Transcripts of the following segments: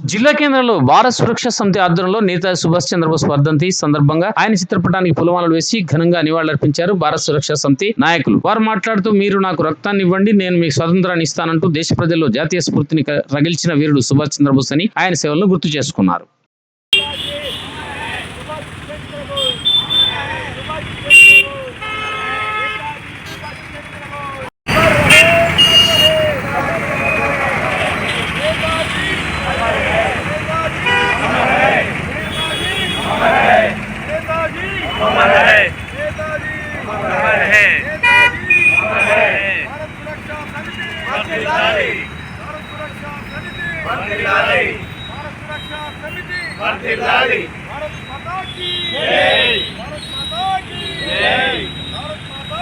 జిల్లా కేంద్రంలో భారత సురక్ష సమితి ఆధ్వర్యంలో నేతాజీ సుభాష్ చంద్రబోస్ వర్ధంతి సందర్భంగా ఆయన చిత్రపటానికి పూలమాలలు వేసి ఘనంగా నివాళులర్పించారు భారత సురక్ష సమితి నాయకులు. వారు మాట్లాడుతూ మీరు నాకు రక్తాన్ని ఇవ్వండి నేను మీకు స్వతంత్రాన్ని ఇస్తానంటూ దేశ ప్రజల్లో జాతీయ స్ఫూర్తిని రగిల్చిన వీరుడు సుభాష్ చంద్రబోస్ అని ఆయన సేవలను గుర్తు చేసుకున్నారు. వర్ధిల్లాలి భారత్ మాతా కీ జై భారత్ మాతా కీ జై భారత్ మాతా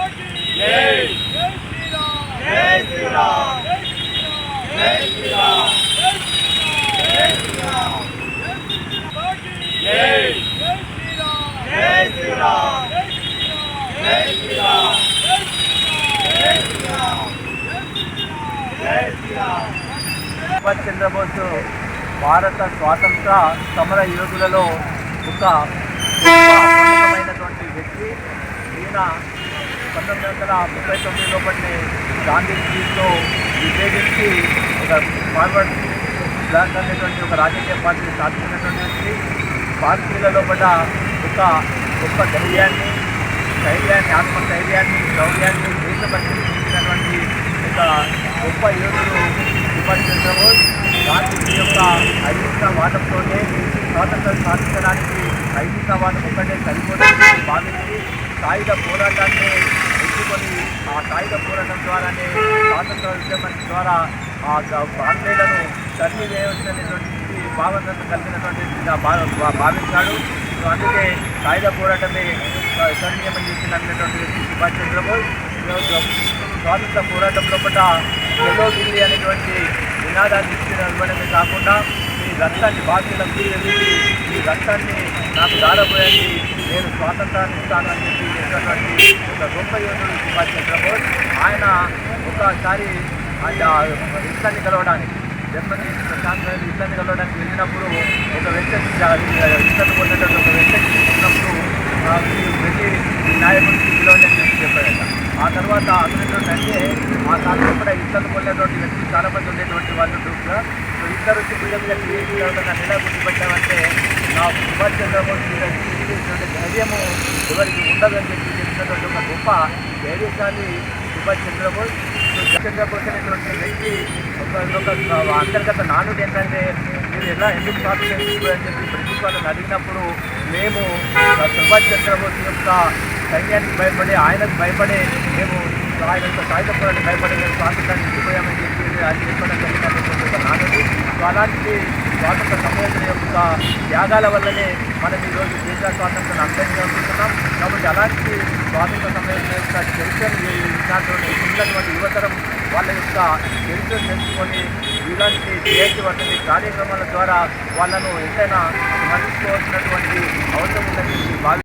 చంద్రబోసు భారత స్వాతంత్ర సమర యోధులలో ఒక అపూర్వమైనటువంటి వ్యక్తి. ఈయన పంతొమ్మిది వందల ముప్పై తొమ్మిదిలో లోపలనే గాంధీ స్ట్రీట్లో విభేదించి ఒక ఫార్వర్డ్ బ్లాక్ అనేటువంటి ఒక రాజకీయ పార్టీని స్థాపించినటువంటి వ్యక్తి. భారతీయులలో లోపల ఒక గొప్ప ధైర్యాన్ని ధైర్యాన్ని ఆత్మధైర్యాన్ని శౌర్యాన్ని దేశభక్తిని చూపించినటువంటి ఒక గొప్ప యోధుడు సుభాష్ చంద్రబోస్ గాంధీజీ యొక్క అహింసావాదంతోనే స్వాతంత్రం సాధించడానికి అహింసావాదం ఒక్కటే సరిపోతుందని భావించి సాయుధ పోరాటాన్ని ఎంచుకొని ఆ సాయుధ పోరాటం ద్వారానే స్వాతంత్ర ఉద్యమం ద్వారా ఆ గ- ఆంగ్లేయులను తల్లి వేయవలసినటువంటి భావనను కలిగినటువంటి భా- భావించాడు. సో అందుకే సాయుధ పోరాటమే సన్నియమం చేసినటువంటి వ్యక్తి సుభాష్ చంద్రబోస్. స్వాతంత్ర పోరాటం లోపల ఎల్లో ఢిల్లీ అనేటువంటి నినాదాన్ని ఇవ్వడమే కాకుండా మీ రక్తాన్ని బాధ్యతలకు తీయడానికి మీ రక్తాన్ని నాకు దారపోయాన్ని నేను స్వాతంత్రాన్ని ఇస్తానని చెప్పి చేసినటువంటి ఒక గొప్ప యోధుడు సుభాష్ చంద్రబోస్. ఆయన ఒకసారి ఇస్లాన్ని కలవడానికి జర్మనీ ప్రశాంత్ ఇస్లాన్ని కలవడానికి వెళ్ళినప్పుడు ఒక వ్యక్తి ఇస్లాన్ని పొందేటట్టు ఒక వ్యక్తి తీసుకున్నప్పుడు వెళ్ళి న్యాయమూర్తి పిలవండి అని చెప్పి చెప్పాడట. ఆ తర్వాత అతనితో అంటే మా సాయంత్రం కూడా ఇస్లాన్ని పొందేటువంటి వ్యక్తి వాళ్ళు గ్రూప్లో. సో ఇద్దరు వచ్చి మీద మీద క్రియేట్ చేయడం నన్ను ఎలా గుర్తుపెట్టామంటే నా సుభాష్ చంద్రబోస్ మీద ధైర్యము ఎవరికి ఉండదని చెప్పి చెప్పినటువంటి ఒక గొప్ప ధైర్యశాలి సుభాష్ చంద్రబోస్. సో చంద్రబోస్ అనేటువంటి వ్యక్తి ఒక అంతర్గత నానుడు ఏంటంటే మీరు ఎలా ఎందుకు స్వాతంత్రం తీసుకోవాలని చెప్పి బ్రిటిష్ వాళ్ళని అడిగినప్పుడు మేము సుభాష్ చంద్రబోస్ యొక్క సైన్యానికి భయపడి ఆయనకు భయపడే మేము ఆయన యొక్క సాయుధ పోరాటం భయపడి స్వాతంత్రాన్ని ఇచ్చిపోయామని చెప్పి అది చెప్పడం జరిగినటువంటి నానుడు అలాంటి స్వాతంత్ర సమయం యొక్క త్యాగాల వల్లనే మనం ఈరోజు దేశ స్వాతంత్రాన్ని చేసుకుంటున్నాం కాబట్టి అలాంటి స్వాతంత్ర సమయం యొక్క చరిత్రను ఈ ఉన్నటువంటి యువతరం వాళ్ళ యొక్క చరిత్రను తెలుసుకొని ఇలాంటి జయంతి వంటి కార్యక్రమాల ద్వారా వాళ్ళను ఎంతైనా స్మరించుకోవాల్సినటువంటి అవసరం ఉందని భావి